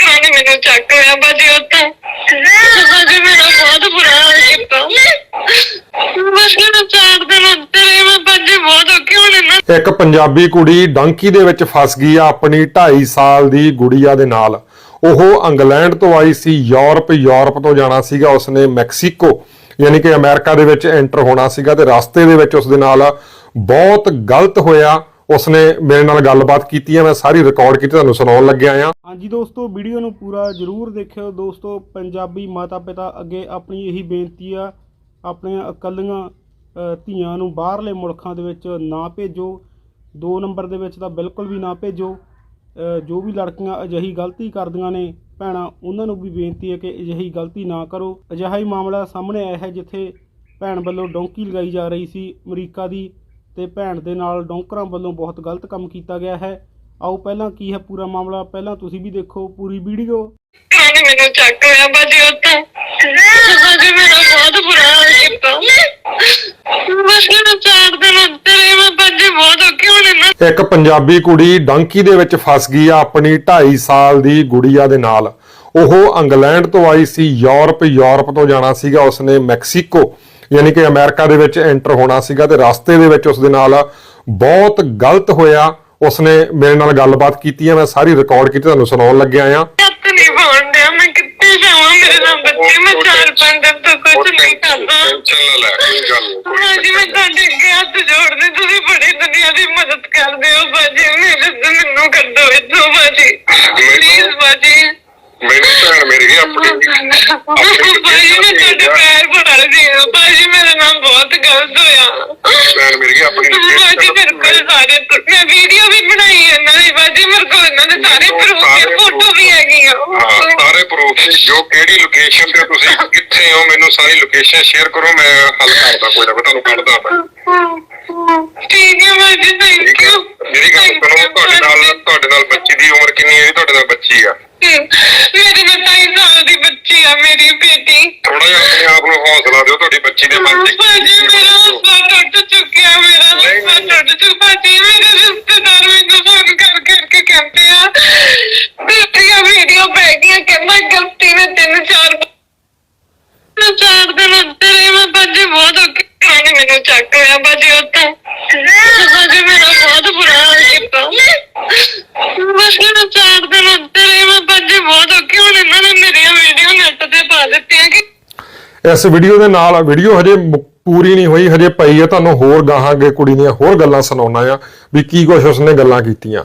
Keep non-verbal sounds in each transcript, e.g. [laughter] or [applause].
ਕੁੱਤਿਆਂ ਨੇ ਮੈਨੂੰ ਚੱਕ ਲਿਆ ਬਾਜੀ ਉੱਥੇ ਬਾਜੀ ਮੇਰਾ ਬਹੁਤ ਬੁਰਾ ਹਾਲ ਕੀਤਾ। ਬਸ ਮੈਨੂੰ ਚਾਰ ਦਿਨ ਅੰਦਰ ਹੀ ਮੈਂ ਬਾਜੀ ਬਹੁਤ ਔਖੀ ਹੋਣੀ ਨਾ ਇੱਕ ਪੰਜਾਬੀ ਕੁੜੀ ਡੰਕੀ ਦੇ ਵਿੱਚ ਫਸ ਗਈ ਆ ਆਪਣੀ 2.5 ਸਾਲ ਦੀ ਗੁੜੀਆ ਦੇ ਨਾਲ। ਉਹ ਇੰਗਲੈਂਡ ਤੋਂ ਆਈ ਸੀ, ਯੂਰਪ ਯੂਰਪ ਤੋਂ ਜਾਣਾ ਸੀਗਾ। ਉਸਨੇ ਮੈਕਸੀਕੋ, ਯਾਨੀ ਕਿ ਅਮਰੀਕਾ ਦੇ ਵਿੱਚ ਐਂਟਰ ਹੋਣਾ ਸੀਗਾ ਤੇ ਰਸਤੇ ਦੇ ਵਿੱਚ ਉਸ ਦੇ ਨਾਲ ਬਹੁਤ ਗਲਤ ਹੋਇਆ। ਉਸਨੇ ਮੇਰੇ ਨਾਲ ਗੱਲਬਾਤ ਕੀਤੀ ਹੈ, ਮੈਂ ਸਾਰੀ ਰਿਕਾਰਡ ਕੀਤੀ, ਤੁਹਾਨੂੰ ਸੁਣਾਉਣ ਲੱਗਿਆ ਆ ਹਾਂਜੀ ਦੋਸਤੋ, ਵੀਡੀਓ ਨੂੰ ਪੂਰਾ ਜਰੂਰ ਦੇਖਿਓ। ਦੋਸਤੋ, ਪੰਜਾਬੀ ਮਾਤਾ ਪਿਤਾ ਅੱਗੇ ਆਪਣੀ ਇਹੀ ਬੇਨਤੀ ਆ, ਆਪਣੀਆਂ ਇਕੱਲੀਆਂ ਧੀਆਂ ਨੂੰ ਬਾਹਰਲੇ ਮੁਲਕਾਂ ਦੇ ਵਿੱਚ ਨਾ ਭੇਜੋ। ਦੋ ਨੰਬਰ ਦੇ ਵਿੱਚ ਤਾਂ ਬਿਲਕੁਲ ਵੀ ਨਾ ਭੇਜੋ। ਜੋ ਵੀ ਲੜਕੀਆਂ ਅਜਿਹੀ ਗਲਤੀ ਕਰਦੀਆਂ ਨੇ, ਭੈਣਾਂ, ਉਹਨਾਂ ਨੂੰ ਵੀ ਬੇਨਤੀ ਹੈ ਕਿ ਅਜਿਹੀ ਗਲਤੀ ਨਾ ਕਰੋ। ਅਜਿਹਾ ਹੀ ਮਾਮਲਾ ਸਾਹਮਣੇ ਆਇਆ ਹੈ, ਜਿੱਥੇ ਭੈਣ ਵੱਲੋਂ ਡੋਂਕੀ ਲਗਾਈ ਜਾ ਰਹੀ ਸੀ ਅਮਰੀਕਾ ਦੀ। ਤੇ ਭੈਣ ਦੇ ਨਾਲ ਡੌਂਕਰਾਂ ਵੱਲੋਂ ਬਹੁਤ ਗਲਤ ਕੰਮ ਕੀਤਾ ਗਿਆ ਹੈ। ਆਓ ਪਹਿਲਾਂ ਕੀ ਹੈ ਪੂਰਾ ਮਾਮਲਾ? ਪਹਿਲਾਂ ਤੁਸੀਂ ਵੀ ਦੇਖੋ ਪੂਰੀ ਵੀਡੀਓ। ਕੁੱਤਿਆਂ ਨੇ ਮੈਨੂੰ ਚੱਕ ਲਿਆ ਬਾਜੀ ਉੱਥੇ ਬਾਜੀ ਮੇਰਾ ਬਹੁਤ ਬੁਰਾ ਹਾਲ ਕੀਤਾ। ਬਸ ਮੈਨੂੰ ਚਾਰ ਦਿਨ ਅੰਦਰ ਹੀ ਮੈਂ ਬਾਜੀ ਬਹੁਤ ਔਖੀ ਹੋਣੀ ਨਾ। ਇੱਕ ਪੰਜਾਬੀ ਕੁੜੀ ਡੰਕੀ ਦੇ ਵਿੱਚ ਫਸ ਗਈ ਆ ਆਪਣੀ 2.5 ਸਾਲ ਦੀ ਗੁੜੀਆ ਦੇ ਨਾਲ। ਉਹ ਇੰਗਲੈਂਡ ਤੋਂ ਆਈ ਸੀ ਯੂਰਪ ਯੂਰਪ ਤੋਂ ਜਾਣਾ ਸੀਗਾ ਉਸਨੇ ਮੈਕਸੀਕੋ। ਯਾਨੀ ਕਿ ਅਮਰੀਕਾ ਦੇ ਵਿੱਚ ਐਂਟਰ ਹੋਣਾ ਸੀਗਾ ਤੇ ਰਸਤੇ ਦੇ ਵਿੱਚ ਉਸ ਦੇ ਨਾਲ ਬਹੁਤ ਗਲਤ ਹੋਇਆ। ਉਸਨੇ ਮੇਰੇ ਨਾਲ ਗੱਲਬਾਤ ਕੀਤੀ ਹੈ ਮੈਂ ਸਾਰੀ ਰਿਕਾਰਡ ਕੀਤੀ ਤੁਹਾਨੂੰ ਸੁਣਾਉਣ ਲੱਗਿਆ ਆ ਮੈਂ ਕਿੱਥੇ ਜਾਵਾਂ ਮੇਰੇ ਨਾਲ ਬੱਚੇ? ਮੈਂ ਚਾਰ ਪੰਜ ਦਿਨ ਤੋਂ ਕੁਝ ਨਹੀਂ ਕਰਦਾ। ਟੈਨਸ਼ਨ ਨਾ ਲੈ ਕੋਈ ਗੱਲ ਬਾਜੀ ਮੈਂ ਤੁਹਾਡੇ ਅੱਗੇ ਹੱਥ ਜੋੜਦੀ ਤੁਸੀਂ ਬੜੀ ਦੁਨੀਆ ਦੀ ਮਦਦ ਕਰਦੇ ਹੋ ਬਾਜੀ ਮੇਰੇ ਤੋਂ ਮੈਨੂੰ ਕੱਢੋ ਇੱਥੋਂ ਬਾਜੀ ਪਲੀਜ਼ ਬਾਜੀ ਮੈਨੂੰ ਭੈਣ ਮੇਰੀ ਆਪਣੀ ਤੁਹਾਡੇ ਪੈਰ ਫੜਦੀ ਹਾਂ ਬਾਜੀ ਮੇਰੇ ਨਾਲ ਬਹੁਤ ਗਲਤ ਹੋਇਆ। ਭੈਣ ਮੇਰੀ ਆਪਣੀ ਬਾਜੀ ਮੇਰੇ ਕੋਲ ਸਾਰੇ ਮੈਂ ਵੀਡੀਓ ਵੀ ਬਣਾਈ ਹੈ ਇਹਨਾਂ ਦੀ ਬਾਜੀ ਮੇਰੇ ਕੋਲ ਇਹਨਾਂ ਦੇ ਸਾਰੇ ਪ੍ਰੂਫ ਸਾਰੇ ਫੋਟੋ ਵੀ ਹੈਗੀਆਂ। ਹਾਂ ਸਾਰੇ ਪ੍ਰੂਫ ਜੋ ਕਿਹੜੀ ਲੋਕੇਸ਼ਨ ਤੇ ਤੁਸੀਂ ਕਿੱਥੇ ਹੋ ਮੈਨੂੰ ਸਾਰੀ ਲੋਕੇਸ਼ਨ ਸ਼ੇਅਰ ਕਰੋ ਮੈਂ ਹੱਲ ਕਰਦਾ ਕੋਈ ਨਾ ਕੋਈ ਤੁਹਾਨੂੰ ਕੱਢਦਾ ਮੈਂ। ਠੀਕ ਹੈ ਬਾਜੀ ਥੈਂਕ ਠੀਕ ਹੈ। ਯੂ ਮੇਰੀ ਗੱਲ ਸੁਣੋ ਤੁਹਾਡੇ ਨਾਲ ਤੁਹਾਡੇ ਨਾਲ ਬੱਚੀ ਦੀ ਉਮਰ ਕਿੰਨੀ ਹੈ ਜੀ? ਤੁਹਾਡੇ ਨਾਲ ਬੱਚੀ ਆ। ਮੇਰੇ ਨਾਲ ਢਾਈ ਸਾਲ ਦੀ ਬੱਚੀ ਆ ਮੇਰੀ ਬੇਟੀ। ਥੋੜਾ ਜਿਹਾ ਆਪਣੇ ਆਪ ਨੂੰ ਹੌਸਲਾ ਦਿਓ ਤੁਹਾਡੀ ਬੱਚੀ ਦੇ ਮਨ 'ਚ ਬਾਜੀ ਮੇਰਾ ਹੌਸਲਾ ਟੁੱਟ ਚੁੱਕਿਆ ਮੇਰਾ ਨਹੀਂ, ਹੌਸਲਾ ਨਹੀਂ। ਟੁੱਟ ਚੁੱਕਾ ਬਾਜੀ ਮੇਰੇ ਰਿਸ਼ਤੇਦਾਰ ਮੈਨੂੰ ਫੋਨ ਕਰ ਕਰਕੇ ਕਹਿੰਦੇ ਆ ਤੇਰੀਆਂ ਵੀਡੀਓ ਪੈ ਗਈਆਂ ਕਹਿੰਦਾ ਗਲਤੀ ਨੇ ਤਿੰਨ ਚਾਰ ਮੈਂ ਚਾਰ ਦਿਨ ਅੰਦਰ ਹੀ ਮੈਂ ਬਾਜੀ ਬਹੁਤ ਔਖੀ ਨੇ ਮੈਨੂੰ ਚੱਕ ਲਿਆ ਬਾਜੀ ਉੱਥੇ ਬਾਜੀ ਮੇਰਾ ਬਹੁਤ ਬੁਰਾ ਹਾਲ ਕੀਤਾ ਬਸ ਮੈਨੂੰ ਚਾਰ ਦਿਨ ਅੰਦਰ ਹੀ ਮੈਂ ਬਾਜੀ ਬਹੁਤ ਔਖੀ ਹੁਣ ਇਹਨਾਂ ਨੇ ਮੇਰੀਆਂ ਵੀਡੀਓ ਨੈਟ ਤੇ ਪਾ ਦਿੱਤੀਆਂ ਕਿ ਇਸ ਵੀਡੀਓ ਦੇ ਨਾਲ ਵੀਡੀਓ ਹਜੇ ਮੁ- ਪੂਰੀ ਨਹੀਂ ਹੋਈ, ਹਜੇ ਪਈ ਹੈ ਤੁਹਾਨੂੰ ਹੋਰ ਗਾਹਾਂ ਅੱਗੇ ਕੁੜੀ ਦੀਆਂ ਹੋਰ ਗੱਲਾਂ ਸੁਣਾਉਣਾ ਆ, ਵੀ ਕੀ ਕੁਛ ਉਸਨੇ ਗੱਲਾਂ ਕੀਤੀਆਂ।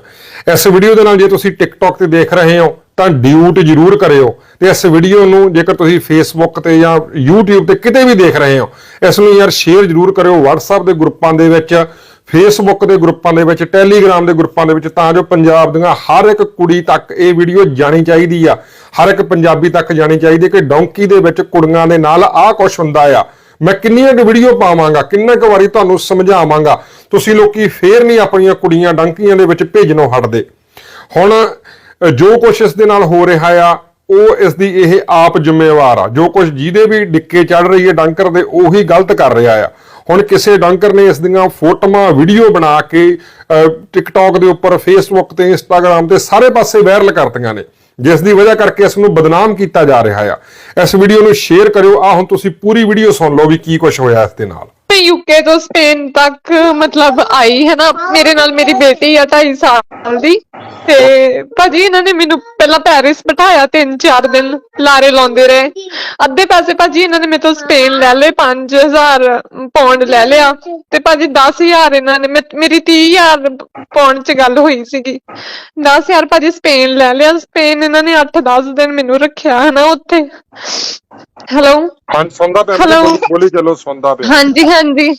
ਇਸ ਵੀਡੀਓ ਦੇ ਨਾਲ ਜੇ ਤੁਸੀਂ ਟਿਕਟੌਕ ਤੇ ਦੇਖ ਰਹੇ ਹੋ, ਤਾਂ ਡਿਊਟ ਜ਼ਰੂਰ ਕਰਿਓ। ਤੇ ਇਸ ਵੀਡੀਓ ਨੂੰ ਜੇਕਰ ਤੁਸੀਂ ਫੇਸਬੁੱਕ ਤੇ ਜਾਂ YouTube ਤੇ ਕਿਤੇ ਵੀ ਦੇਖ ਰਹੇ ਹੋ, ਇਸ ਨੂੰ ਯਾਰ ਸ਼ੇਅਰ ਜ਼ਰੂਰ ਕਰਿਓ, WhatsApp ਦੇ ਗਰੁੱਪਾਂ ਦੇ ਵਿੱਚ ਫੇਸਬੁੱਕ ਦੇ ਗਰੁੱਪਾਂ ਦੇ ਵਿੱਚ ਟੈਲੀਗ੍ਰਾਮ ਦੇ ਗਰੁੱਪਾਂ ਦੇ ਵਿੱਚ, ਤਾਂ ਜੋ ਪੰਜਾਬ ਦੀਆਂ ਹਰ ਇੱਕ ਕੁੜੀ ਤੱਕ ਇਹ ਵੀਡੀਓ ਜਾਣੀ ਚਾਹੀਦੀ ਆ। ਹਰ ਇੱਕ ਪੰਜਾਬੀ ਤੱਕ ਜਾਣੀ ਚਾਹੀਦੀ ਹੈ ਕਿ ਡੌਂਕੀ ਦੇ ਵਿੱਚ ਕੁੜੀਆਂ ਦੇ ਨਾਲ ਆਹ ਕੁਛ ਹੁੰਦਾ ਆ। ਮੈਂ ਕਿੰਨੀਆਂ ਕੁ ਵੀਡੀਓ ਪਾਵਾਂਗਾ, ਕਿੰਨਾ ਕੁ ਵਾਰੀ ਤੁਹਾਨੂੰ ਸਮਝਾਵਾਂਗਾ। ਤੁਸੀਂ ਲੋਕੀ ਫੇਰ ਨਹੀਂ ਆਪਣੀਆਂ ਕੁੜੀਆਂ ਡੰਕੀਆਂ ਦੇ ਵਿੱਚ ਭੇਜਣੋਂ ਹਟਦੇ। ਹੁਣ ਜੋ ਕੁਛ ਇਸ ਦੇ ਨਾਲ ਹੋ ਰਿਹਾ ਆ, ਉਹ ਇਸ ਦੀ ਇਹ ਆਪ ਜ਼ਿੰਮੇਵਾਰ ਆ। ਜੋ ਕੁਛ ਜਿਹਦੇ ਵੀ ਡਿੱਕੇ ਚੜ ਰਹੀ ਹੈ ਡੰਕਰ ਦੇ, ਉਹੀ ਗਲਤ ਕਰ ਰਿਹਾ ਆ। ਹੁਣ ਕਿਸੇ ਡੰਕਰ ਨੇ ਇਸ ਦੀਆਂ ਫੋਟੋਆਂ ਵੀਡੀਓ ਬਣਾ ਕੇ ਅ, ਟਿਕਟੌਕ ਦੇ ਉੱਪਰ ਫੇਸਬੁੱਕ ਤੇ ਇੰਸਟਾਗ੍ਰam ਤੇ ਸਾਰੇ ਪਾਸੇ ਵਾਇਰਲ ਕਰਤੀਆਂ ਨੇ ਜਿਸ ਦੀ ਵਜ੍ਹਾ ਕਰਕੇ ਇਸ ਨੂੰ ਬਦਨਾਮ ਕੀਤਾ ਜਾ ਰਿਹਾ ਆ। ਇਸ ਵੀਡੀਓ ਨੂੰ ਸ਼ੇਅਰ ਕਰਿਓ। ਆ ਹੁਣ ਤੁਸੀਂ ਪੂਰੀ ਵੀਡੀਓ ਸੁਣ ਲਓ ਵੀ ਕੀ ਕੁਛ ਹੋਇਆ ਇਸ ਦੇ ਨਾਲ। ਮੈਂ ਯੂਕੇ ਤੋਂ ਸਪੇਨ ਤੱਕ ਮਤਲਬ ਆਈ ਹੈ ਨਾ? ਮੇਰੇ ਨਾਲ ਮੇਰੀ ਬੇਟੀ ਆ 2.5 ਸਾਲ ਦੀ ਤੇ ਭਾਜੀ ਇਹਨਾਂ ਨੇ ਮੈਨੂੰ ਪਹਿਲਾਂ ਪੈਰਿਸ ਬਿਠਾਇਆ ਤਿੰਨ ਚਾਰ ਦਿਨ ਲਾਰੇ ਲਾਉਂਦੇ ਰਹੇ। ਅੱਧੇ ਪੈਸੇ ਭਾਜੀ ਇਹਨਾਂ ਨੇ ਮੇਰੇ ਤੋਂ ਸਪੇਨ ਲੈ ਲਏ 5000 ਪੌਂਡ ਲੈ ਲਿਆ ਤੇ ਭਾਜੀ 10000 ਇਹਨਾਂ ਨੇ ਮੇਰੀ 30000 ਪੌਂਡ ਚ ਗੱਲ ਹੋਈ ਸੀਗੀ। 10000 ਭਾਜੀ ਸਪੇਨ ਲੈ ਲਿਆ ਸਪੇਨ ਇਹਨਾਂ ਨੇ 8-10 ਦਿਨ ਮੈਨੂੰ ਰੱਖਿਆ ਹੈ ਨਾ ਉੱਥੇ। ਹੈਲੋ ਹਾਂ ਸੁਣਦਾ ਪਿਆ? ਬੋਲੀ ਚਲੋ ਸੁਣਦਾ ਪਿਆ। ਹਾਂਜੀ ਹਾਂਜੀ।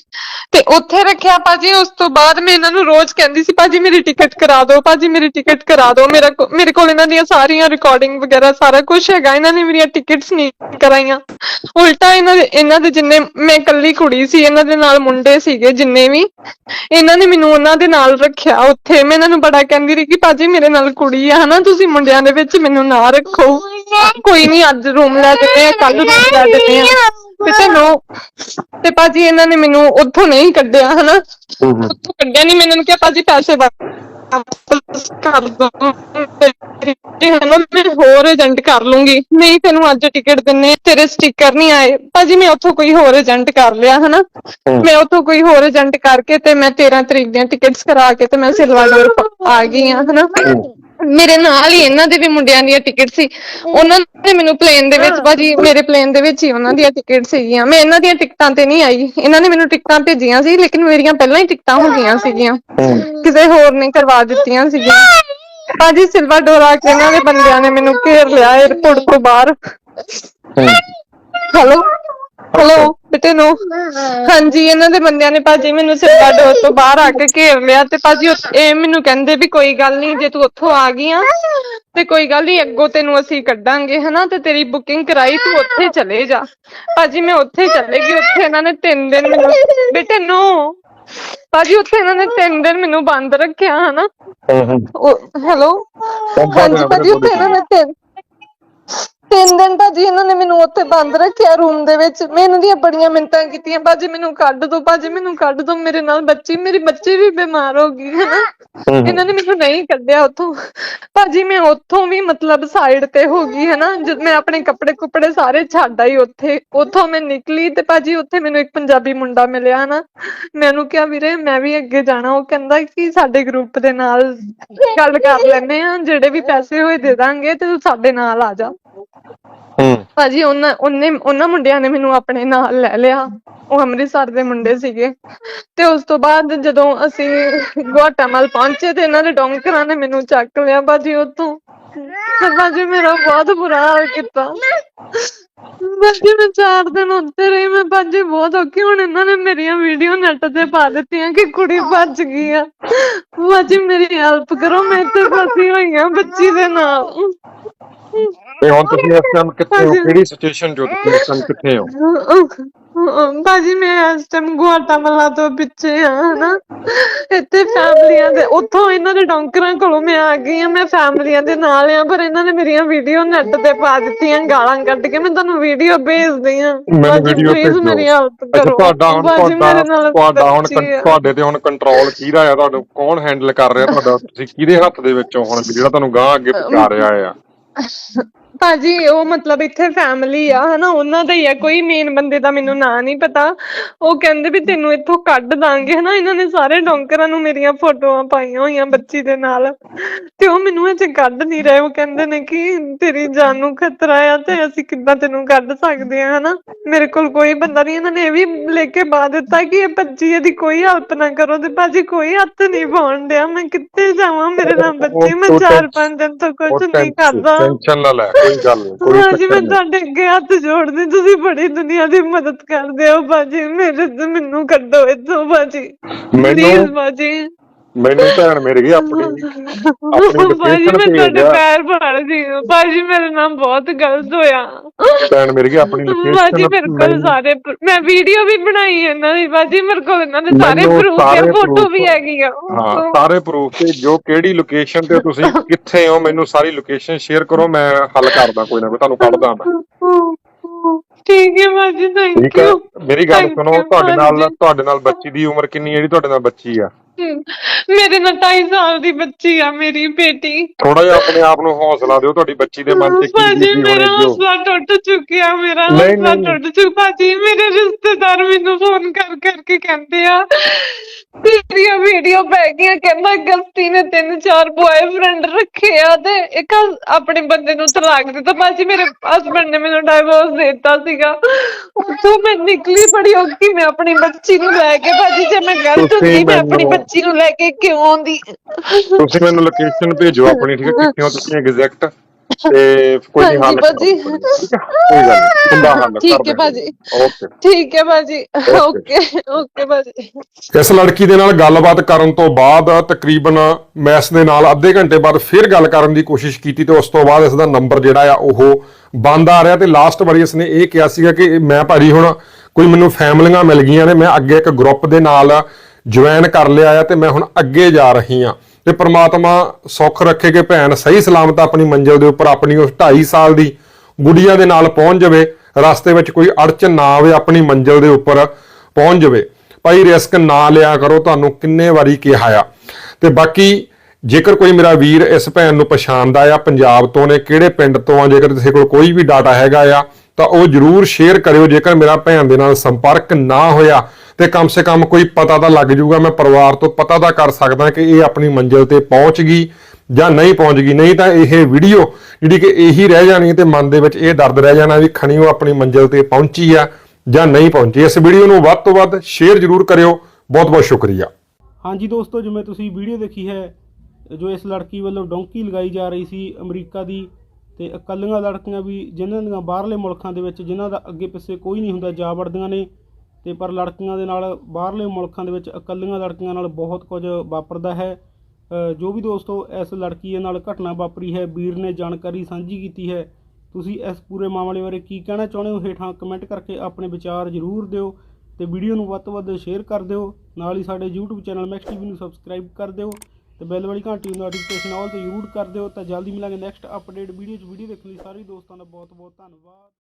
ਤੇ ਉੱਥੇ ਰੱਖਿਆ ਭਾਜੀ, ਉਸ ਤੋਂ ਬਾਅਦ ਮੈਂ ਇਹਨਾਂ ਨੂੰ ਰੋਜ਼ ਕਹਿੰਦੀ ਸੀ, ਭਾਜੀ, ਮੇਰੀ ਟਿਕਟ ਕਰਾ ਦਿਓ, ਭਾਜੀ, ਮੇਰੀ ਟਿਕਟ ਕਰਾ ਦਿਓ। ਮੇਰਾ ਕੋ- ਮੇਰੇ ਕੋਲ ਇਹਨਾਂ ਦੀਆਂ ਸਾਰੀਆਂ ਰਿਕਾਰਡਿੰਗ ਵਗੈਰਾ ਸਾਰਾ ਕੁਝ ਹੈਗਾ। ਇਹਨਾਂ ਨੇ ਮੇਰੀਆਂ ਟਿਕਟਸ ਨਹੀਂ ਕਰਾਈਆਂ। ਉਲਟਾ ਇਹਨਾਂ ਦੇ ਇਹਨਾਂ ਦੇ ਜਿੰਨੇ, ਮੈਂ ਇਕੱਲੀ ਕੁੜੀ ਸੀ, ਇਹਨਾਂ ਦੇ ਨਾਲ ਮੁੰਡੇ ਸੀਗੇ ਜਿੰਨੇ ਵੀ, ਇਹਨਾਂ ਨੇ ਮੈਨੂੰ ਉਹਨਾਂ ਦੇ ਨਾਲ ਰੱਖਿਆ। ਉੱਥੇ ਮੈਂ ਇਹਨਾਂ ਨੂੰ ਬੜਾ ਕਹਿੰਦੀ ਰਹੀ ਕਿ, ਭਾਜੀ, ਮੇਰੇ ਨਾਲ ਕੁੜੀ ਆ, ਹਨਾ? ਤੁਸੀਂ ਮੁੰਡਿਆਂ ਦੇ ਵਿੱਚ ਮੈਨੂੰ ਨਾ ਰੱਖੋ। ਕੋਈ ਨਹੀਂ, ਅੱਜ ਰੂਮ ਲੈ ਦਿੰਦੇ ਆ ਕੱਲ ਰੂਮ ਲੈ ਦਿੰਦੇ ਆ ਤੇ ਚਲੋ ਤੇ ਭਾਜੀ ਇਹਨਾਂ ਨੇ ਮੈਨੂੰ ਉੱਥੋਂ ਨਹੀਂ ਕੱਢਿਆ ਹਨਾ? ਉੱਥੋਂ ਕੱਢਿਆ ਨਹੀਂ ਮੈਂ ਇਹਨਾਂ ਨੂੰ ਕਿਹਾ ਭਾਜੀ ਪੈਸੇ ਵਾਪਸ ਕਰ ਦੋ। ਤੇ ਹਨਾ ਮੈਂ ਹੋਰ ਏਜੰਟ ਕਰ ਲੂੰਗੀ। ਨਹੀਂ ਤੈਨੂੰ ਅੱਜ ਟਿਕਟ ਦਿੰਨੇ ਤੇਰੇ ਸਟicker ਨਹੀਂ ਆਏ। ਭਾਜੀ ਮੈਂ ਉੱਥੋਂ ਕੋਈ ਹੋਰ ਏਜੰਟ ਕਰ ਲਿਆ ਹਨਾ? ਮੈਂ ਉੱਥੋਂ ਕੋਈ ਹੋਰ ਏਜੰਟ ਕਰਕੇ ਤੇ ਮੈਂ 13 ਤਰੀਕ ਦੀਆਂ ਟਿਕਟਸ ਕਰਾ ਕੇ ਤੇ ਮੈਂ ਸਿਲਵਾਡੋਰ ਆ ਗਈ ਆ ਹਨਾ? ਮੇਰੇ ਨਾਲ ਹੀ ਇਹਨਾਂ ਦੇ ਵੀ ਮੁੰਡਿਆਂ ਦੀਆਂ ਟਿਕਟ ਸੀ। ਉਹਨਾਂ ਨੇ ਮੈਨੂੰ ਪਲੇਨ ਦੇ ਵਿੱਚ ਭਾਜੀ ਮੇਰੇ ਪਲੇਨ ਦੇ ਵਿੱਚ ਹੀ ਉਹਨਾਂ ਦੀਆਂ ਟਿਕਟ ਸੀਗੀਆਂ। ਮੈਂ ਇਹਨਾਂ ਦੀਆਂ ਟਿਕਟਾਂ ਤੇ ਨਹੀਂ ਆਈ। ਇਹਨਾਂ ਨੇ ਮੈਨੂੰ ਟਿਕਟਾਂ ਭੇਜੀਆਂ ਸੀ ਲੇਕਿਨ ਮੇਰੀਆਂ ਪਹਿਲਾਂ ਹੀ ਟਿਕਟਾਂ ਹੋ ਗਈਆਂ ਸੀਗੀਆਂ। ਕਿਸੇ ਹੋਰ ਨੇ ਕਰਵਾ ਦਿੱਤੀਆਂ ਸੀਗੀਆਂ। ਭਾਜੀ ਸਿਲਵਾ ਡੋਰਾ ਕੇ ਇਹਨਾਂ ਦੇ ਬੰਦਿਆਂ ਨੇ ਮੈਨੂੰ ਘੇਰ ਲਿਆ 에어ਪੋਰਟ ਤੋਂ ਬਾਹਰ। ਹੈਲੋ ਹੈਲੋ ਬੇਟੇ ਨੂੰ। ਹਾਂਜੀ ਇਹਨਾਂ ਦੇ ਬੰਦਿਆਂ ਨੇ ਭਾਜੀ ਮੈਨੂੰ ਸਿਲਵਾ ਡੋਰ ਤੋਂ ਬਾਹਰ ਆ ਕੇ ਘੇਰ ਲਿਆ ਤੇ ਭਾਜੀ ਉਹ- ਇਹ ਮੈਨੂੰ ਕਹਿੰਦੇ ਵੀ ਕੋਈ ਗੱਲ ਨਹੀਂ ਜੇ ਤੂੰ ਉੱਥੋਂ ਆ ਗਈ ਆ ਤੇ ਕੋਈ ਗੱਲ ਨਹੀਂ ਅੱਗੋਂ ਤੈਨੂੰ ਅਸੀਂ ਕੱਢਾਂਗੇ ਹਨਾ? ਤੇ ਤੇਰੀ ਬੁਕਿੰਗ ਕਰਾਈ ਤੂੰ ਉੱਥੇ ਚਲੇ ਜਾ। ਭਾਜੀ ਮੈਂ ਉੱਥੇ ਚਲੇ ਗਈ ਉੱਥੇ ਇਹਨਾਂ ਨੇ 3 ਦਿਨ ਮੈਨੂੰ ਬੇਟੇ ਨੂੰ ਭਾਜੀ ਉੱਥੇ ਇਹਨਾਂ ਨੇ 3 ਦਿਨ ਮੈਨੂੰ ਬੰਦ ਰੱਖਿਆ ਹਨਾ? ਉਹ ਹੈਲੋ ਹਾਂਜੀ ਭਾਜੀ ਉੱਥੇ ਇਹਨਾਂ ਨੇ ਤਿੰਨ ਤਿੰਨ ਦਿਨ ਭਾਜੀ ਇਹਨਾਂ ਨੇ ਮੈਨੂੰ ਉੱਥੇ ਬੰਦ ਰੱਖਿਆ ਰੂਮ ਦੇ ਵਿੱਚ। ਮੈਂ ਇਹਨਾਂ ਦੀਆਂ ਬੜੀਆਂ ਮਿੰਤਾਂ ਕੀਤੀਆਂ ਭਾਜੀ ਮੈਨੂੰ ਕੱਢ ਦੋ ਭਾਜੀ ਮੈਨੂੰ ਕੱਢ ਦੋ ਮੇਰੇ ਨਾਲ ਬੱਚੀ ਮੇਰੀ ਬੱਚੀ ਵੀ ਬਿਮਾਰ ਹੋ ਗਈ ਹੈ ਨਾ। ਇਹਨਾਂ ਨੇ ਮੈਨੂੰ ਨਹੀਂ ਕੱਢਿਆ ਉੱਥੋਂ। ਭਾਜੀ ਮੈਂ ਉੱਥੋਂ ਵੀ ਮਤਲਬ ਸਾਈਡ ਤੇ ਹੋ ਗਈ ਹੈ ਜਦ ਮੈਂ ਆਪਣੇ ਕੱਪੜੇ ਕੁਪੜੇ ਸਾਰੇ ਛੱਡ ਆਈ ਉੱਥੇ। ਉੱਥੋਂ ਮੈਂ ਨਿਕਲੀ ਤੇ ਭਾਜੀ ਉੱਥੇ ਮੈਨੂੰ ਇੱਕ ਪੰਜਾਬੀ ਮੁੰਡਾ ਮਿਲਿਆ ਨਾ ਮੈਂ ਕਿਹਾ, ਵੀਰੇ, ਮੈਂ ਵੀ ਅੱਗੇ ਜਾਣਾ। ਉਹ ਕਹਿੰਦਾ ਕਿ ਸਾਡੇ ਗਰੁੱਪ ਦੇ ਨਾਲ ਗੱਲ ਕਰ ਲੈਨੇ ਆ, ਜਿਹੜੇ ਵੀ ਪੈਸੇ ਹੋਏ ਦੇ ਦਾਂਗੇ ਤੇ ਤੂੰ ਸਾਡੇ ਨਾਲ ਆ ਜਾ। ਭਾਜੀ, ਉਹਨਾਂ, ਉਹਨੇ, ਉਹਨਾਂ ਮੁੰਡਿਆਂ ਨੇ ਮੈਨੂੰ ਆਪਣੇ ਨਾਲ ਲੈ ਲਿਆ। ਉਹ ਅੰਮ੍ਰਿਤਸਰ ਦੇ ਮੁੰਡੇ ਸੀਗੇ। ਤੇ ਉਸ ਤੋਂ ਬਾਅਦ ਜਦੋਂ ਅਸੀਂ ਗੁਆਟਾਮਲ ਪਹੁੰਚੇ ਤੇ ਇਹਨਾਂ ਦੇ ਡੋਂਕਰਾਂ ਨੇ ਮੈਨੂੰ ਚੱਕ ਲਿਆ ਭਾਜੀ ਉੱਥੋਂ। ਤੇ ਭਾਜੀ ਮੇਰਾ ਬਹੁਤ ਬੁਰਾ ਹਾਲ ਕੀਤਾ। ਭਾਜੀ ਮੈਂ ਚਾਰ ਦਿਨ ਉੱਤੇ ਰਹੀ ਮੈਂ ਭਾਜੀ ਬਹੁਤ ਔਖੀ ਹੁਣ ਇਹਨਾਂ ਨੇ ਮੇਰੀਆਂ ਵੀਡੀਓ ਨੈਟ ਤੇ ਪਾ ਦਿੱਤੀਆਂ ਕਿ ਕੁੜੀ ਭੱਜ ਗਈ ਆ। ਭਾਜੀ ਮੇਰੀ ਹੈਲਪ ਕਰੋ ਮੈਂ ਇੱਥੇ ਫਸੀ ਹੋਈ ਆ ਬੱਚੀ ਦੇ ਨਾਲ। ਤੇ ਹੁਣ ਤੁਸੀਂ ਇਸ ਟਾਈਮ ਕਿੱਥੇ ਹੋ? ਕਿਹੜੀ ਸਿਚੁਏਸ਼ਨ ਜੋ ਤੁਸੀਂ ਇਸ ਟਾਈਮ ਕਿੱਥੇ ਹੋ? ਬਾਜੀ ਮੈਂ ਇਸ ਟਾਈਮ ਗੁਆਟਾਮਲਾ ਤੋਂ ਪਿੱਛੇ ਆ ਹਨਾ। ਇੱਥੇ ਫੈਮਲੀਆਂ ਦੇ ਉੱਥੋਂ ਇਹਨਾਂ ਦੇ ਡੌਂਕਰਾਂ ਕੋਲੋਂ ਮੈਂ ਆ ਗਈ ਆ ਮੈਂ ਫੈਮਲੀਆਂ ਦੇ ਨਾਲ ਆ ਪਰ ਇਹਨਾਂ ਨੇ ਮੇਰੀਆਂ ਵੀਡੀਓ ਨੈਟ ਤੇ ਪਾ ਦਿੱਤੀਆਂ ਗਾਲਾਂ ਕੱਢ ਕੇ ਮੈਂ ਤੁਹਾਨੂੰ ਵੀਡੀਓ ਭੇਜਦੀ ਆ ਮੈਨੂੰ ਵੀਡੀਓ ਭੇਜੋ। ਮੇਰੀ ਹੈਲਪ ਅੱਛਾ ਕਰੋ। ਤੁਹਾਡਾ ਹੁਣ ਮੇਰੇ ਤੁਹਾਡਾ ਨਾਲ ਤੁਹਾਡਾ ਹੁਣ ਬੱਚੀ ਕੰ- ਆ। ਤੁਹਾਡੇ ਤੇ ਹੁਣ ਕੰਟਰੋਲ ਕਿਹਦਾ ਆ? ਤੁਹਾਨੂੰ ਕੌਣ ਹੈਂਡਲ ਕਰ ਰਿਹਾ? ਤੁਹਾਡਾ ਤੁਸੀਂ ਕਿਹਦੇ ਹੱਥ ਦੇ ਵਿੱਚ ਹੋ ਹੁਣ? ਵੀ ਜਿਹੜਾ ਤੁਹਾਨੂੰ ਗਾਂ ਅੱਗੇ ਪਹੁੰਚਾ ਰਿਹਾ ਆ? ਭਾਜੀ ਉਹ ਮਤਲਬ ਇੱਥੇ ਫੈਮਿਲੀ ਆ ਹਨਾ ਉਹਨਾਂ ਦਾ ਹੀ ਆ ਕੋਈ ਮੇਨ ਬੰਦੇ ਦਾ ਮੈਨੂੰ ਨਾਂ ਨਹੀਂ ਪਤਾ। ਉਹ ਕਹਿੰਦੇ ਵੀ ਤੈਨੂੰ ਇੱਥੋਂ ਕੱਢ ਦਾਂਗੇ ਹਨਾ ਇਹਨਾਂ ਨੇ ਸਾਰੇ ਡੌਂਕਰਾਂ ਨੂੰ ਮੇਰੀਆਂ ਫੋਟੋਆਂ ਪਾਈਆਂ ਹੋਈਆਂ ਬੱਚੀ ਦੇ ਨਾਲ। ਤੇ ਉਹ ਮੈਨੂੰ ਅਜੇ ਕੱਢ ਨਹੀਂ ਰਹੇ ਉਹ ਕਹਿੰਦੇ ਨੇ ਕਿ ਤੇਰੀ ਜਾਨ ਨੂੰ ਖਤਰਾ ਆ ਤੇ ਅਸੀਂ ਕਿੱਦਾਂ ਤੈਨੂੰ ਕੱਢ ਸਕਦੇ ਆ ਹਨਾ। ਮੇਰੇ ਕੋਲ ਕੋਈ ਬੰਦਾ ਨਹੀਂ ਇਹਨਾਂ ਨੇ ਇਹ ਵੀ ਲੈ ਕੇ ਪਾ ਦਿੱਤਾ ਕਿ ਇਹ ਬੱਚੀ ਇਹਦੀ ਕੋਈ ਹੈਲਪ ਨਾ ਕਰੋ ਤੇ ਭਾਜੀ ਕੋਈ ਹੱਥ ਨਹੀਂ ਪਾਉਣ ਡਿਆ ਮੈਂ ਕਿੱਥੇ ਜਾਵਾਂ ਮੇਰੇ ਨਾਲ ਬੱਚੀ? ਮੈਂ ਚਾਰ ਪੰਜ ਦਿਨ ਤੋਂ ਕੁਝ ਨਹੀਂ ਕਰਦਾ। ਟੈਨਸ਼ਨ ਨਾ ਲੈ। ਕੋਈ ਗੱਲ ਨਹੀਂ ਕੋਈ ਭਾਜੀ ਮੈਂ ਤੁਹਾਡੇ ਅੱਗੇ ਹੱਥ ਜੋੜਦੀ ਤੁਸੀਂ ਬੜੀ ਦੁਨੀਆ ਦੀ ਮਦਦ ਕਰਦੇ ਹੋ ਭਾਜੀ। ਮੇਰੇ ਤੋਂ ਮੈਨੂੰ ਕੱਢੋ ਇੱਥੋਂ ਭਾਜੀ। ਮੈਨੂੰ ਪਲੀਜ਼ ਭਾਜੀ। ਮੈਨੂੰ ਭੈਣ ਮਿਲ ਗਈ ਆਪਣੀ ਆਪਣੀ ਭਾਜੀ ਮੈਂ ਭੇਜ ਤੁਹਾਡੇ। ਪੈਰ ਫੜਦੀ ਹਾਂ ਭਾਜੀ ਮੇਰੇ ਨਾਲ ਬਹੁਤ ਗਲਤ ਹੋਇਆ। ਭੈਣ ਮਿਲ ਗਈ ਆਪਣੀ ਭਾਜੀ ਲੋਕੇਸ਼ਨ ਮੇਰੇ ਕੋਲ ਸਾਰੇ ਮੈਂ ਵੀਡੀਓ ਵੀ ਬਣਾਈ ਹੈ ਇਹਨਾਂ ਦੀ। ਭਾਜੀ ਮੇਰੇ ਕੋਲ ਇਹਨਾਂ ਦੇ ਸਾਰੇ ਮੈਨੂੰ ਪ੍ਰੂਫ ਸਾਰੇ ਹੈ ਫੋਟੋ ਵੀ ਹੈਗੀ ਆ। ਹਾਂ ਸਾਰੇ ਪ੍ਰੂਫ ਤੇ ਜੋ ਕਿਹੜੀ ਲੋਕੇਸ਼ਨ ਤੇ ਤੁਸੀਂ [laughs] ਕਿੱਥੇ ਹੋ ਮੈਨੂੰ ਸਾਰੀ ਲੋਕੇਸ਼ਨ ਸ਼ੇਅਰ ਕਰੋ ਮੈਂ ਹੱਲ ਕਰਦਾ ਕੋਈ ਨਾ ਕੋਈ ਤੁਹਾਨੂੰ ਕੱਢਦਾ ਮੈਂ। ਠੀਕ ਹੈ ਭਾਜੀ ਥੈਂਕ ਹੈ। ਯੂ ਮੇਰੀ ਗੱਲ ਸੁਣੋ ਤੁਹਾਡੇ ਨਾਲ। ਤੁਹਾਡੇ ਨਾਲ ਬੱਚੀ ਦੀ ਉਮਰ ਕਿੰਨੀ ਹੈ? ਜਿਹੜੀ ਤੁਹਾਡੇ ਨਾਲ ਬੱਚੀ ਆ। ਮੇਰੇ ਨਾਲ 2.5 ਸਾਲ ਦੀ ਬੱਚੀ ਆ ਮੇਰੀ ਬੇਟੀ। ਥੋੜਾ ਜਿਹਾ ਆਪਣੇ ਆਪ ਨੂੰ ਹੌਸਲਾ ਦਿਓ ਤੁਹਾਡੀ ਬੱਚੀ ਦੇ ਮਨ ਤੇ ਕੀ ਭਾਜੀ ਬੀਤੀ ਮੇਰਾ ਹੋਣੀ ਜੋ ਹੌਸਲਾ ਟੁੱਟ ਚੁੱਕਿਆ ਮੇਰਾ ਨਹੀਂ, ਹੌਸਲਾ ਨਹੀਂ। ਟੁੱਟ ਚੁੱਕਾ ਭਾਜੀ ਮੇਰੇ ਰਿਸ਼ਤੇਦਾਰ ਮੈਨੂੰ ਫੋਨ ਕਰ ਕਰਕੇ ਕਹਿੰਦੇ ਆ ਤੇਰੀਆਂ ਵੀਡੀਓ ਪੈ ਗਈਆਂ ਕਹਿੰਦਾ ਗਲਤੀ ਨੇ ਤਿੰਨ ਚਾਰ ਬॉयਫ੍ਰੈਂਡ ਰੱਖੇ ਆ ਤੇ ਇੱਕ ਆਪਣੇ ਬੰਦੇ ਨੂੰ ਤਲਾਕ ਦਿੱਤਾ। ਭਾਜੀ ਮੇਰੇ ਹਸਬੰਡ ਨੇ ਮੈਨੂੰ ਡਾਈਵੋਰਸ ਦਿੱਤਾ ਸੀਗਾ। ਉੱਥੋਂ ਮੈਂ ਨਿਕਲੀ ਬੜੀ ਔਖੀ ਮੈਂ ਆਪਣੀ ਬੱਚੀ ਨੂੰ ਲੈ ਕੇ ਭਾਜੀ ਜੇ ਮੈਂ ਗਲਤ ਤੁਸੀਂ ਹੁੰਦੀ ਮੈਂ ਆਪਣੀ ਮੈਨੂੰ- ਬੱਚੀ ਨੂੰ ਲੈ ਕੇ ਕਿਉਂ ਆਉਂਦੀ? ਤੁਸੀਂ ਮੈਨੂੰ ਲੋਕੇਸ਼ਨ ਭੇਜੋ ਆਪਣੀ ਠੀਕ ਹੈ? ਕਿੱਥੇ ਹੋ ਤੁਸੀਂ ਐਗਜ਼ੈਕਟ ਤੇ ਕੋਈ ਨਹੀਂ ਹੱਲ ਹਾਂਜੀ ਭਾਜੀ। ਕਰੋ, ਠੀਕ ਹੈ? ਕੋਈ ਗੱਲ ਨਹੀਂ ਹੁੰਦਾ ਹੱਲ ਠੀਕ ਹੈ ਭਾਜੀ। ਓਕੇ ਠੀਕ ਹੈ ਭਾਜੀ। ਓਕੇ ਓਕੇ ਭਾਜੀ। ਇਸ ਲੜਕੀ ਦੇ ਨਾਲ ਗੱਲਬਾਤ ਕਰਨ ਤੋਂ ਬਾਅਦ ਤਕਰੀਬਨ ਮੈਂ ਇਸ ਦੇ ਨਾਲ ਅੱਧੇ ਘੰਟੇ ਬਾਅਦ ਫਿਰ ਗੱਲ ਕਰਨ ਦੀ ਕੋਸ਼ਿਸ਼ ਕੀਤੀ ਤੇ ਉਸ ਤੋਂ ਬਾਅਦ ਇਸ ਦਾ ਨੰਬਰ ਜਿਹੜਾ ਆ ਉਹ ਬੰਦ ਆ ਰਿਹਾ ਤੇ ਲਾਸਟ ਵਾਰੀ ਇਸਨੇ ਇਹ ਕਿਹਾ ਸੀਗਾ ਕਿ ਮੈਂ ਭਾਜੀ ਹੁਣ ਕੋਈ ਮੈਨੂੰ ਫੈਮਲੀਆਂ ਮਿਲ ਗਈਆਂ ਨੇ ਮੈਂ ਅੱਗੇ ਇੱਕ ਗਰੁੱਪ ਦੇ ਨਾਲ ਜੁਆਇਨ ਕਰ ਲਿਆ ਆ ਤੇ ਮੈਂ ਹੁਣ ਅੱਗੇ ਜਾ ਰਹੀ ਆ ਤੇ ਪ੍ਰਮਾਤਮਾ ਸੁੱਖ ਰੱਖੇ ਕਿ ਭੈਣ ਸਹੀ ਸਲਾਮਤ ਆਪਣੀ ਮੰਜ਼ਿਲ ਦੇ ਉੱਪਰ ਆਪਣੀ ਉਸ 2.5 ਸਾਲ ਦੀ ਗੁੜੀਆ ਦੇ ਨਾਲ ਪਹੁੰਚ ਜਾਵੇ, ਰਸਤੇ ਵਿੱਚ ਕੋਈ ਅੜਚਨ ਨਾ ਆਵੇ, ਆਪਣੀ ਮੰਜ਼ਿਲ ਦੇ ਉੱਪਰ ਪਹੁੰਚ ਜਾਵੇ। ਭਾਈ, ਰਿਸਕ ਨਾ ਲਿਆ ਕਰੋ, ਤੁਹਾਨੂੰ ਕਿੰਨੇ ਵਾਰੀ ਕਿਹਾ ਆ। ਤੇ ਬਾਕੀ, ਜੇਕਰ ਕੋਈ ਮੇਰਾ ਵੀਰ ਇਸ ਭੈਣ ਨੂੰ ਪਛਾਣਦਾ ਆ, ਪੰਜਾਬ ਤੋਂ ਨੇ, ਕਿਹੜੇ ਪਿੰਡ ਤੋਂ ਆ, ਜੇਕਰ ਕਿਸੇ ਕੋਲ ਕੋਈ ਵੀ ਡਾਟਾ ਹੈਗਾ ਆ ਤਾਂ ਉਹ ਜਰੂਰ ਸ਼ੇਅਰ ਕਰਿਓ, ਜੇਕਰ ਮੇਰਾ ਭੈਣ ਦੇ ਨਾਲ ਸੰਪਰਕ ਨਾ ਹੋਇਆ ਤੇ ਕਮ ਸੇ ਕਮ ਕੋਈ ਪਤਾ ਤਾਂ ਲੱਗ ਜਾਊਗਾ, ਮੈਂ ਪਰਿਵਾਰ ਤੋਂ ਪਤਾ ਤਾਂ ਕਰ ਸਕਦਾ ਕਿ ਇਹ ਆਪਣੀ ਮੰਜ਼ਿਲ ਤੇ ਪਹੁੰਚ ਗਈ ਜਾਂ ਨਹੀਂ ਪਹੁੰਚ ਗਈ। ਨਹੀਂ ਤਾਂ ਇਹ ਵੀਡੀਓ ਜਿਹੜੀ ਕਿ ਇਹੀ ਰਹਿ ਜਾਣੀ ਤੇ ਮਨ ਦੇ ਵਿੱਚ ਇਹ ਦਰਦ ਰਹਿ ਜਾਣਾ ਵੀ ਖਣੀ ਉਹ ਆਪਣੀ ਮੰਜ਼ਿਲ ਤੇ ਪਹੁੰਚੀ ਆ ਜਾਂ ਨਹੀਂ ਪਹੁੰਚੀ। ਇਸ ਵੀਡੀਓ ਨੂੰ ਵੱਧ ਤੋਂ ਵੱਧ ਸ਼ੇਅਰ ਜਰੂਰ ਕਰਿਓ। ਬਹੁਤ ਬਹੁਤ ਸ਼ੁਕਰੀਆ। ਹਾਂਜੀ ਦੋਸਤੋ, ਜਿਵੇਂ ਤੁਸੀਂ ਵੀਡੀਓ ਦੇਖੀ ਹੈ, ਜੋ ਇਸ ਲੜਕੀ ਵੱਲੋਂ ਡੋਂਕੀ ਲਗਾਈ ਜਾ ਰਹੀ ਸੀ ਅਮਰੀਕਾ ਦੀ ਤੇ ਇਕੱਲੀਆਂ ਲੜਕੀਆਂ ਵੀ ਜਿਨ੍ਹਾਂ ਦੀਆਂ ਬਾਹਰਲੇ ਮੁਲਕਾਂ ਦੇ ਵਿੱਚ ਜਿਨ੍ਹਾਂ ਦਾ ਅੱਗੇ ਪਿੱਛੇ ਕੋਈ ਨਹੀਂ ਹੁੰਦਾ ਜਾ ਵੜਦੀਆਂ ਨੇ, ਤੇ ਪਰ ਲੜਕੀਆਂ ਦੇ ਨਾਲ ਬਾਹਰਲੇ ਮੁਲਕਾਂ ਦੇ ਵਿੱਚ ਇਕੱਲੀਆਂ ਲੜਕੀਆਂ ਨਾਲ ਬਹੁਤ ਕੁਝ ਵਾਪਰਦਾ ਹੈ। ਜੋ ਵੀ ਦੋਸਤੋ, ਇਸ ਲੜਕੀ ਦੇ ਨਾਲ ਘਟਨਾ ਵਾਪਰੀ ਹੈ, ਵੀਰ ਨੇ ਜਾਣਕਾਰੀ ਸਾਂਝੀ ਕੀਤੀ ਹੈ। ਤੁਸੀਂ ਇਸ ਪੂਰੇ ਮਾਮਲੇ ਬਾਰੇ ਕੀ ਕਹਿਣਾ ਚਾਹੁੰਦੇ ਹੋ? ਹੇਠਾਂ ਕਮੈਂਟ ਕਰਕੇ ਆਪਣੇ ਵਿਚਾਰ ਜ਼ਰੂਰ ਦਿਓ ਤੇ ਵੀਡੀਓ ਨੂੰ ਵੱਧ ਤੋਂ ਵੱਧ ਸ਼ੇਅਰ ਕਰ ਦਿਓ। ਨਾਲ ਹੀ ਸਾਡੇ YouTube ਚੈਨਲ ਮੈਕਸ ਟੀਵੀ ਨੂੰ ਸਬਸਕ੍ਰਾਈਬ ਕਰ ਦਿਓ। ਤੇ ਬੈਲ ਵਾਲੀ ਘੰਟੀ ਨੂੰ ਨੋਟੀਫਿਕੇਸ਼ਨ ਆਲ ਤੇ ਜ਼ਰੂਰ ਕਰ ਦਿਓ, ਤਾਂ ਜਲਦੀ ਮਿਲਾਂਗੇ ਨੈਕਸਟ ਅਪਡੇਟ ਵੀਡੀਓ 'ਚ। ਵੀਡੀਓ ਦੇਖਣ ਲਈ ਸਾਰੇ ਦੋਸਤਾਂ ਦਾ ਬਹੁਤ ਬਹੁਤ ਧੰਨਵਾਦ।